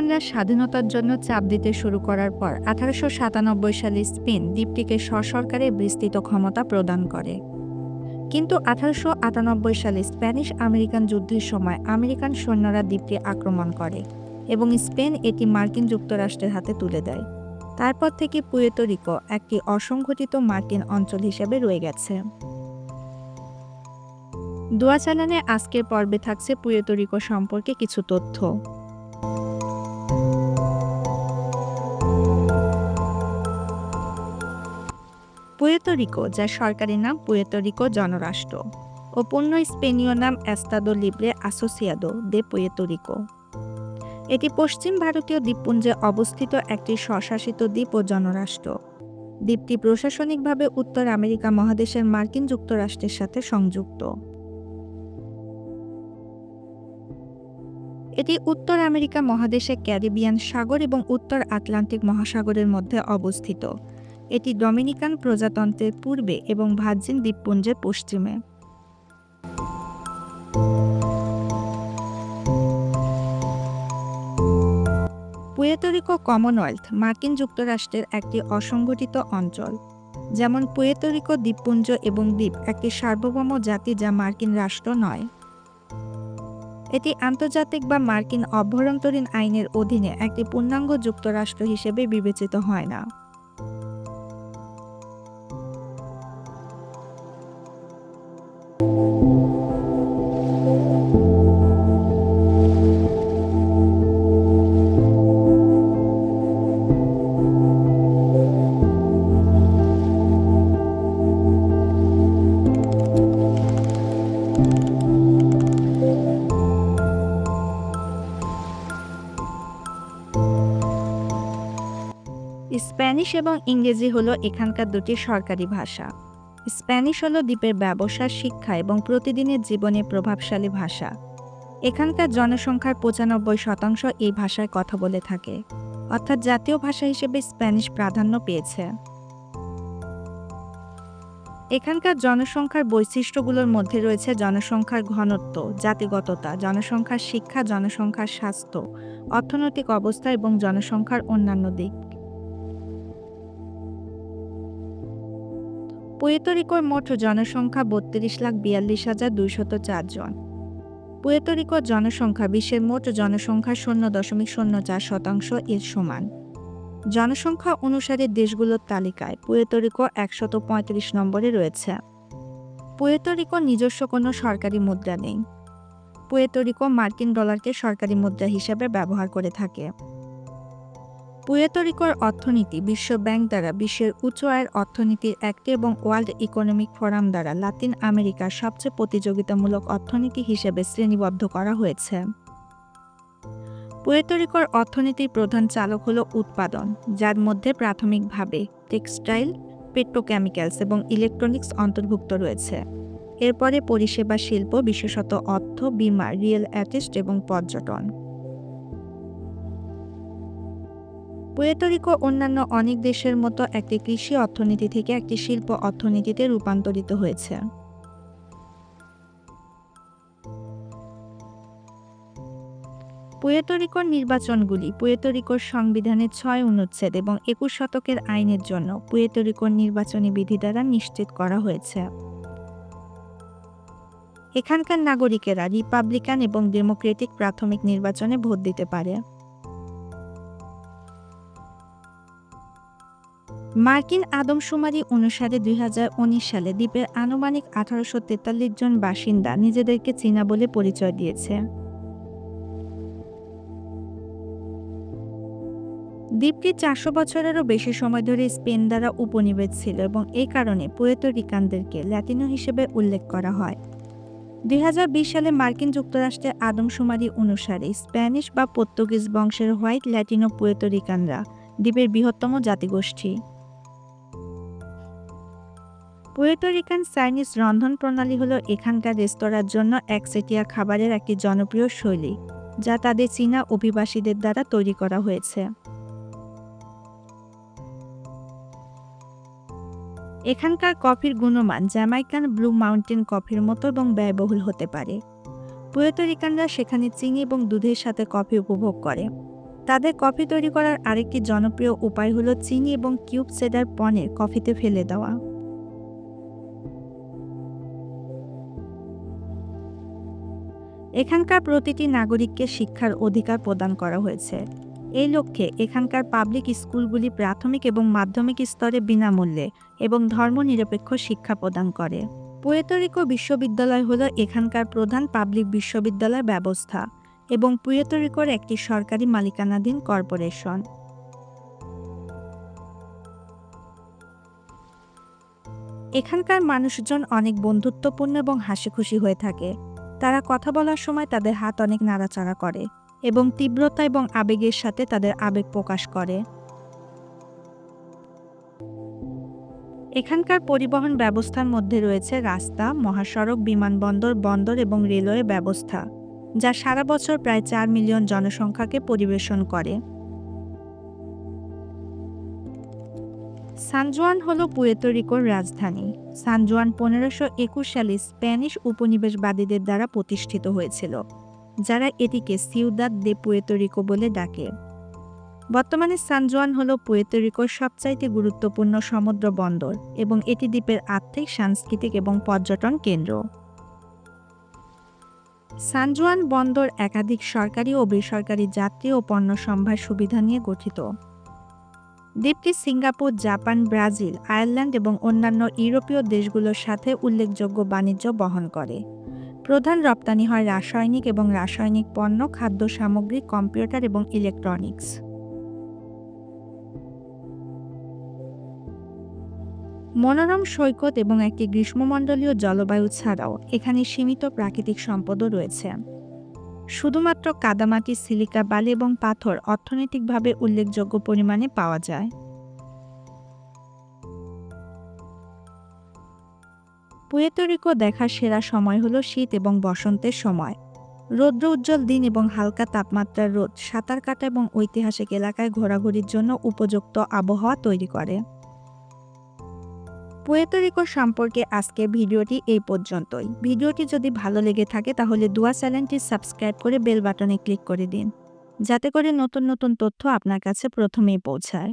আমেরিকানরা স্বাধীনতার জন্য চাপ দিতে শুরু করার পর আঠারোশো সাতানব্বই সালে স্পেন দ্বীপটিকে সসরকারে বিস্তৃত ক্ষমতা প্রদান করে। কিন্তু আঠারোশো আটানব্বই সালে স্প্যানিশ আমেরিকান যুদ্ধের সময় আমেরিকান সৈন্যরা দ্বীপটি আক্রমণ করে এবং স্পেন এটি মার্কিন যুক্তরাষ্ট্রের হাতে তুলে দেয়। তারপর থেকে পুয়েতো রিকো একটি অসংগঠিত মার্কিন অঞ্চল হিসেবে রয়ে গেছে। দোয়া চালানে আজকের পর্বে থাকছে পুয়েতো রিকো সম্পর্কে কিছু তথ্য। পুয়েতো রিকো, যার সরকারি নাম পুয়েতো রিকো জনরাষ্ট্র, ও পূর্ণ স্পেনীয় নাম এস্তাদো লিব্রে আসোসিয়াদো দে পুয়েতো রিকো। এটি পশ্চিম ভারতীয় দ্বীপপুঞ্জে অবস্থিত একটি স্বশাসিত দ্বীপ ও জনরাষ্ট্র। দ্বীপটি প্রশাসনিকভাবে উত্তর আমেরিকা মহাদেশের মার্কিন যুক্তরাষ্ট্রের সাথে সংযুক্ত। এটি উত্তর আমেরিকা মহাদেশে ক্যারিবিয়ান সাগর এবং উত্তর আটলান্টিক মহাসাগরের মধ্যে অবস্থিত। এটি ডমিনিকান প্রজাতন্ত্রের পূর্বে এবং ভার্জিন দ্বীপপুঞ্জের পশ্চিমে। পুয়েতরিকো কমনওয়েলথ মার্কিন যুক্তরাষ্ট্রের একটি অসংগঠিত অঞ্চল, যেমন পুয়েতরিকো দ্বীপপুঞ্জ এবং দ্বীপ একটি সার্বভৌম জাতি যা মার্কিন রাষ্ট্র নয়। এটি আন্তর্জাতিক বা মার্কিন অভ্যন্তরীণ আইনের অধীনে একটি পূর্ণাঙ্গ যুক্তরাষ্ট্র হিসেবে বিবেচিত হয় না। স্প্যানিশ এবং ইংরেজি হলো এখানকার দুটি সরকারি ভাষা। স্প্যানিশ হলো দ্বীপের ব্যবসা শিক্ষা এবং প্রতিদিনের জীবনে প্রভাবশালী ভাষা। এখানকার জনসংখ্যার পঁচানব্বই শতাংশ এই ভাষায় কথা বলে থাকে, অর্থাৎ জাতীয় ভাষা হিসেবে স্প্যানিশ প্রাধান্য পেয়েছে। এখানকার জনসংখ্যার বৈশিষ্ট্যগুলোর মধ্যে রয়েছে জনসংখ্যার ঘনত্ব, জাতিগততা, জনসংখ্যার শিক্ষা, জনসংখ্যার স্বাস্থ্য, অর্থনৈতিক অবস্থা এবং জনসংখ্যার অন্যান্য দিক। পুয়েতরিকোর মোট জনসংখ্যা বত্রিশ লাখ বিয়াল্লিশ হাজার দুইশত চারজন পুয়েতরিকোর জনসংখ্যা বিশ্বের মোট জনসংখ্যার শূন্য দশমিক শূন্য চার শতাংশ এর সমান। জনসংখ্যা অনুসারে দেশগুলোর তালিকায় পুয়েতরিকো একশত পঁয়ত্রিশ নম্বরে রয়েছে। পুয়েতরিকোর নিজস্ব কোনো সরকারি মুদ্রা নেই। পুয়েতরিকো মার্কিন ডলারকে সরকারি মুদ্রা হিসেবে ব্যবহার করে থাকে। পুয়েতরিকোর অর্থনীতি বিশ্ব ব্যাংক দ্বারা বিশ্বের উচ্চ আয়ের অর্থনীতির একটি এবং ওয়ার্ল্ড ইকোনমিক ফোরাম দ্বারা লাতিন আমেরিকার সবচেয়ে প্রতিযোগিতামূলক অর্থনীতি হিসেবে শ্রেণীবদ্ধ করা হয়েছে। পুয়েতরিকোর অর্থনীতির প্রধান চালক হল উৎপাদন, যার মধ্যে প্রাথমিকভাবে টেক্সটাইল, পেট্রোকেমিক্যালস এবং ইলেকট্রনিক্স অন্তর্ভুক্ত রয়েছে। এরপরে পরিষেবা শিল্প, বিশেষত অর্থ, বিমা, রিয়েল অ্যাটিস্ট এবং পর্যটন। পুয়েতরিকো অন্যান্য অনেক দেশের মতো একটি কৃষি অর্থনীতি থেকে একটি শিল্প অর্থনীতিতে রূপান্তরিত হয়েছে। পুয়েতরিকোর নির্বাচনগুলি পুয়েতরিকোর সংবিধানের ছয় অনুচ্ছেদ এবং একুশ শতকের আইনের জন্য পুয়েতরিকোর নির্বাচনী বিধি দ্বারা নিশ্চিত করা হয়েছে। এখানকার নাগরিকেরা রিপাবলিকান এবং ডেমোক্রেটিক প্রাথমিক নির্বাচনে ভোট দিতে পারে। মার্কিন আদমশুমারি অনুসারে দুই হাজার উনিশ সালে দ্বীপের আনুমানিক আঠারোশো তেতাল্লিশ জন বাসিন্দা নিজেদেরকে চীনা বলে পরিচয় দিয়েছে। দ্বীপটি চারশো বছরেরও বেশি সময় ধরে স্পেন দ্বারা উপনিবেশ ছিল এবং এই কারণে পুয়েতো রিকানদেরকে ল্যাটিনো হিসেবে উল্লেখ করা হয়। দুই হাজার বিশ সালে মার্কিন যুক্তরাষ্ট্রের আদমশুমারি অনুসারে স্প্যানিশ বা পর্তুগিজ বংশের হোয়াইট ল্যাটিনো পুয়েতো রিকানরা দ্বীপের বৃহত্তম জাতিগোষ্ঠী। পুয়েটোরিকান চাইনিজ রন্ধন প্রণালী হলো এখানকার রেস্তোরাঁর জন্য একচেটিয়া খাবারের একটি জনপ্রিয় শৈলী, যা তাদের চীনা অভিবাসীদের দ্বারা তৈরি করা হয়েছে। এখানকার কফির গুণমান জ্যামাইকান ব্লু মাউন্টেন কফির মতো এবং ব্যয়বহুল হতে পারে। পুয়েটোরিকানরা সেখানে চিনি এবং দুধের সাথে কফি উপভোগ করে। তাদের কফি তৈরি করার আরেকটি জনপ্রিয় উপায় হলো চিনি এবং কিউব সেডার পনির কফিতে ফেলে দেওয়া। এখানকার প্রতিটি নাগরিককে শিক্ষার অধিকার প্রদান করা হয়েছে। এই লক্ষ্যে এখানকার পাবলিক স্কুলগুলি প্রাথমিক এবং মাধ্যমিক স্তরে বিনামূল্যে এবং ধর্মনিরপেক্ষ শিক্ষা প্রদান করে। পুয়েতরিকো বিশ্ববিদ্যালয় হল এখানকার প্রধান পাবলিক বিশ্ববিদ্যালয় ব্যবস্থা এবং পুয়েতরিকোর একটি সরকারি মালিকানাধীন কর্পোরেশন। এখানকার মানুষজন অনেক বন্ধুত্বপূর্ণ এবং হাসিখুশি হয়ে থাকে। তারা কথা বলার সময় তাদের হাত অনেক নাড়াচাড়া করে এবং তীব্রতা এবং আবেগের সাথে তাদের আবেগ প্রকাশ করে। এখানকার পরিবহন ব্যবস্থার মধ্যে রয়েছে রাস্তা, মহাসড়ক, বিমানবন্দর, বন্দর এবং রেলওয়ে ব্যবস্থা, যা সারা বছর প্রায় চার মিলিয়ন জনসংখ্যাকে পরিবেশন করে। সানজুয়ান হল পুয়েতরিকোর রাজধানী। সানজুয়ান পনেরোশো একুশ সালে স্প্যানিশ উপনিবেশবাদীদের দ্বারা প্রতিষ্ঠিত হয়েছিল, যারা এটিকে সিউদাদ দে পুয়েতরিকো বলে ডাকে। বর্তমানে সানজুয়ান হল পুয়েতরিকোর সবচাইতে গুরুত্বপূর্ণ সমুদ্র বন্দর এবং এটি দ্বীপের আর্থিক, সাংস্কৃতিক এবং পর্যটন কেন্দ্র। সানজুয়ান বন্দর একাধিক সরকারি ও বেসরকারি যাত্রী ও পণ্য সম্ভার সুবিধা নিয়ে গঠিত। দ্বীপটি সিঙ্গাপুর, জাপান, ব্রাজিল, আয়ারল্যান্ড এবং অন্যান্য ইউরোপীয় দেশগুলোর সাথে উল্লেখযোগ্য বাণিজ্য বহন করে। প্রধান রপ্তানি হয় রাসায়নিক এবং রাসায়নিক পণ্য, খাদ্য সামগ্রী, কম্পিউটার এবং ইলেকট্রনিক্স। মনোরম সৈকত এবং একটি গ্রীষ্মমণ্ডলীয় জলবায়ু ছাড়াও এখানে সীমিত প্রাকৃতিক সম্পদও রয়েছে। শুধুমাত্র কাদামাটি, সিলিকা, বালি এবং পাথর অর্থনৈতিকভাবে উল্লেখযোগ্য পরিমাণে পাওয়া যায়। পুয়েতরিকো দেখার সেরা সময় হলো শীত এবং বসন্তের সময়। রৌদ্র উজ্জ্বল দিন এবং হালকা তাপমাত্রার রোদ সাঁতার কাটা এবং ঐতিহাসিক এলাকায় ঘোরাঘুরির জন্য উপযুক্ত আবহাওয়া তৈরি করে। পুয়েতরিকো সম্পর্কে আজকে ভিডিওটি এই পর্যন্তই। ভিডিওটি যদি ভালো লেগে থাকে তাহলে দুয়া চ্যানেলটি সাবস্ক্রাইব করে বেল বাটনে ক্লিক করে দিন, যাতে করে নতুন নতুন তথ্য আপনার কাছে প্রথমেই পৌঁছায়।